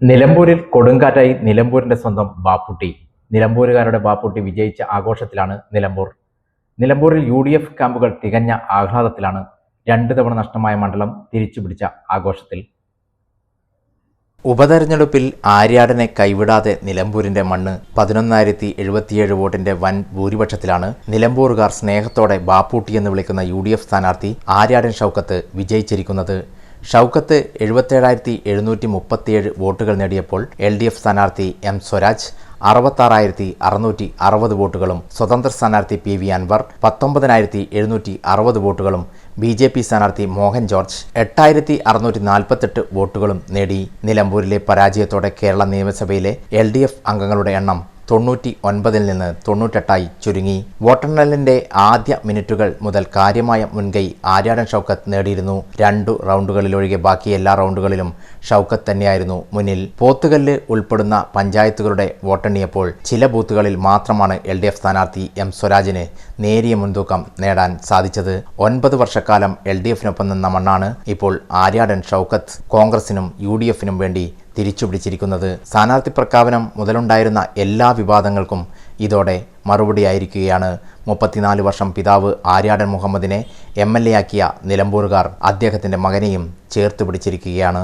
നിലമ്പൂരിൽ കൊടുങ്കാറ്റായി നിലമ്പൂരിന്റെ സ്വന്തം ബാപ്പുട്ടി. നിലമ്പൂരുകാരുടെ ബാപ്പുട്ടി വിജയിച്ച ആഘോഷത്തിലാണ് നിലമ്പൂർ. നിലമ്പൂരിൽ യു ഡി എഫ് ക്യാമ്പുകൾ തികഞ്ഞ ആഹ്ലാദത്തിലാണ് രണ്ട് തവണ നഷ്ടമായ മണ്ഡലം തിരിച്ചുപിടിച്ച ആഘോഷത്തിൽ. ഉപതെരഞ്ഞെടുപ്പിൽ ആര്യാടനെ കൈവിടാതെ നിലമ്പൂരിന്റെ മണ്ണ് പതിനൊന്നായിരത്തി എഴുപത്തിയേഴ് വോട്ടിന്റെ വൻ ഭൂരിപക്ഷത്തിലാണ് നിലമ്പൂറുകാർ സ്നേഹത്തോടെ ബാപ്പൂട്ടി എന്ന് വിളിക്കുന്ന യു ഡി എഫ് സ്ഥാനാർത്ഥി ആര്യാടൻ ഷൗക്കത്ത് വിജയിച്ചിരിക്കുന്നത്. ഷൗക്കത്ത് എഴുപത്തേഴായിരത്തി എഴുന്നൂറ്റി മുപ്പത്തിയേഴ് വോട്ടുകൾ നേടിയപ്പോൾ എൽ ഡി എഫ് സ്ഥാനാർത്ഥി എം സ്വരാജ് അറുപത്താറായിരത്തി അറുന്നൂറ്റി അറുപത് വോട്ടുകളും സ്വതന്ത്ര സ്ഥാനാർത്ഥി പി വി അൻവർ പത്തൊമ്പതിനായിരത്തി എഴുന്നൂറ്റി അറുപത് വോട്ടുകളും ബി ജെ പി സ്ഥാനാർത്ഥി മോഹൻ ജോർജ് എട്ടായിരത്തി അറുന്നൂറ്റി നാൽപ്പത്തെട്ട് വോട്ടുകളും നേടി. നിലമ്പൂരിലെ പരാജയത്തോടെ കേരള നിയമസഭയിലെ എൽ ഡി എഫ് അംഗങ്ങളുടെ എണ്ണം തൊണ്ണൂറ്റി ഒൻപതിൽ നിന്ന് തൊണ്ണൂറ്റെട്ടായി ചുരുങ്ങി. വോട്ടെണ്ണലിന്റെ ആദ്യ മിനിറ്റുകൾ മുതൽ കാര്യമായ മുൻകൈ ആര്യാടൻ ഷൗക്കത്ത് നേടിയിരുന്നു. രണ്ടു റൗണ്ടുകളിലൊഴികെ ബാക്കി എല്ലാ റൗണ്ടുകളിലും ഷൗക്കത്ത് തന്നെയായിരുന്നു മുന്നിൽ. പോത്തുകല്ല് ഉൾപ്പെടുന്ന പഞ്ചായത്തുകളുടെ വോട്ടെണ്ണിയപ്പോൾ ചില ബൂത്തുകളിൽ മാത്രമാണ് എൽ ഡി എഫ് സ്ഥാനാർത്ഥി എം സ്വരാജിന് നേരിയ മുൻതൂക്കം നേടാൻ സാധിച്ചത്. ഒൻപത് വർഷക്കാലം എൽ ഡി എഫിനൊപ്പം നിന്ന മണ്ണാണ് ഇപ്പോൾ ആര്യാടൻ ഷൗക്കത്ത്. കോൺഗ്രസിനും യു ഡി എഫിനും വേണ്ടി തിരിച്ചുപിടിച്ചിരിക്കുന്നത്. സ്ഥാനാർത്ഥി പ്രഖ്യാപനം മുതലുണ്ടായിരുന്ന എല്ലാ വിവാദങ്ങൾക്കും ഇതോടെ മറുപടിയായിരിക്കുകയാണ്. മുപ്പത്തിനാല് വർഷം പിതാവ് ആര്യാടൻ മുഹമ്മദിനെ എം എൽ എ ആക്കിയ നിലമ്പൂരുകാർ അദ്ദേഹത്തിന്റെ മകനെയും ചേർത്ത് പിടിച്ചിരിക്കുകയാണ്.